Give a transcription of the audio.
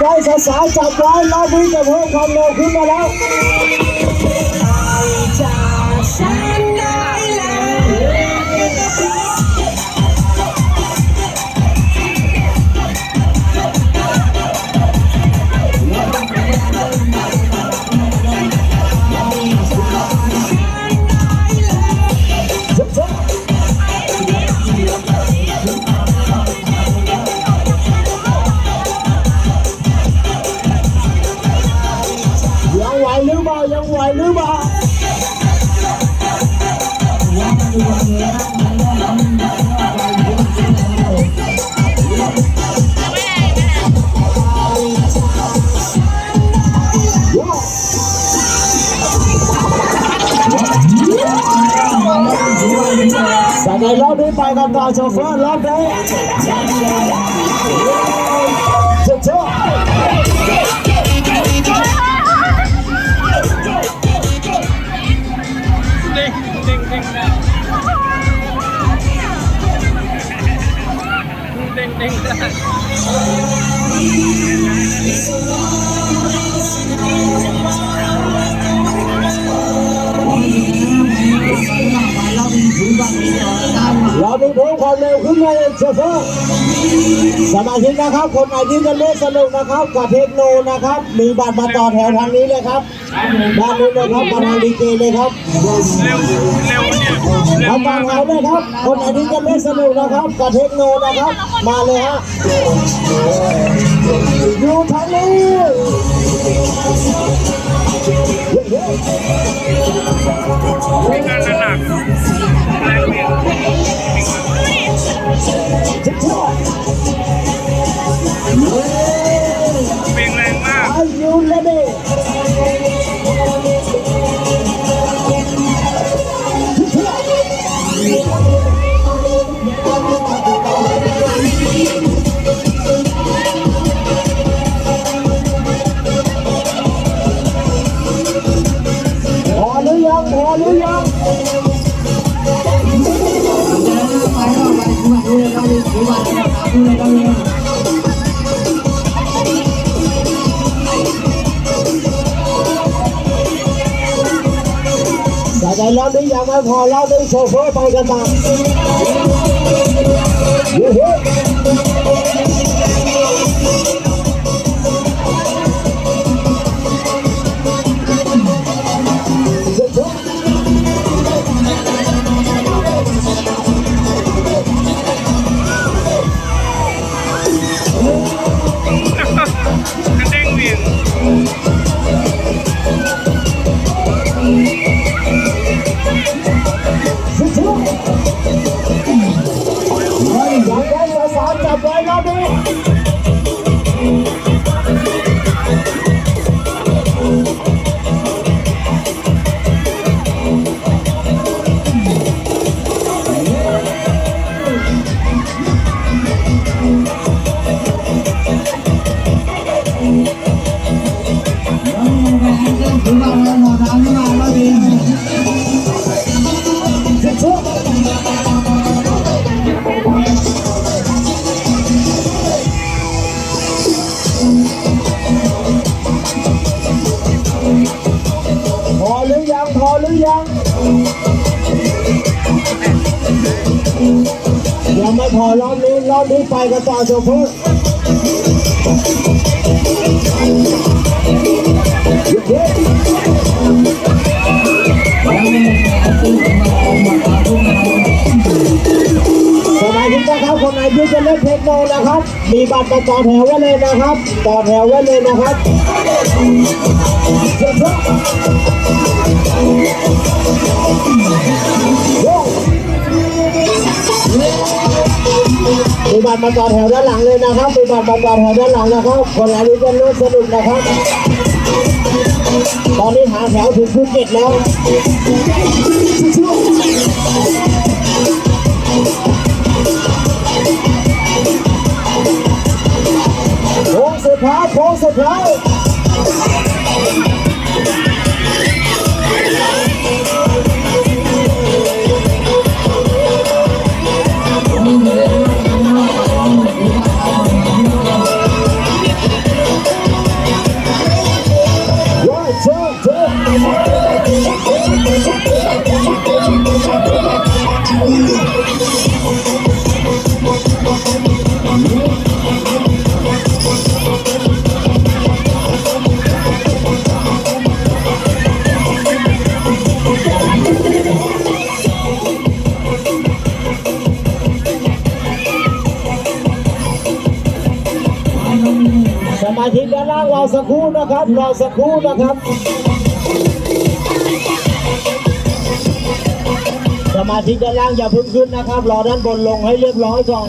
ได้สาวๆจับไว้รอบนี้จะเพิ่มความเร็วขึ้นมาแล้ว หรือเปล่าแต่ในรอบนี้ไปกันต่อโชเฟอร์รอบนี้ ความเร็วขึ้นมาอีกโชเฟอร์สมาชิกนะครับ คนไหนที่จะเล่นสนุกนะครับกับเทคโนนะครับ มีบัตรมาต่อแถวทางนี้เลยครับด้านนู้นเลยครับมาทางดีเจเลยครับเร็วเร็วเนี่ยเร็วมาตากมเขาเลยครับ คนไหนที่จะเล่นสนุกนะครับกับเทคโนนะครับ มาเลยฮะอยู่ทางนี้วิ่งงานหนัก รือยังพอหรือยังแต่ใๆ พอรอบนี้รอบนี้ไปกันต่อโชเฟอร์สมาชิกนะครับคนไหนที่จะเล่นเทคโนนะครับ มีบัตรมาต่อแถวไว้เลยนะครับ ต่อแถวไว้เลยนะครับ มีบัตรมาต่อแถวด้านหลังเลยนะครับมีบัตรมาต่อแถวด้านหลังนะครับคนไหนที่จะเล่นสนุกนะครับ ตอนนี้หาแถวถึงภูเก็ตแล้วโค้งสุดท้ายโค้งสุดท้าย มาชิกด้านล่างรอสักครู่นะครับรอสักครู่นะครับสมาชิกด้านล่างอย่าพึ่งขึ้นนะครับ รอด้านบนลงให้เรียบร้อยก่อน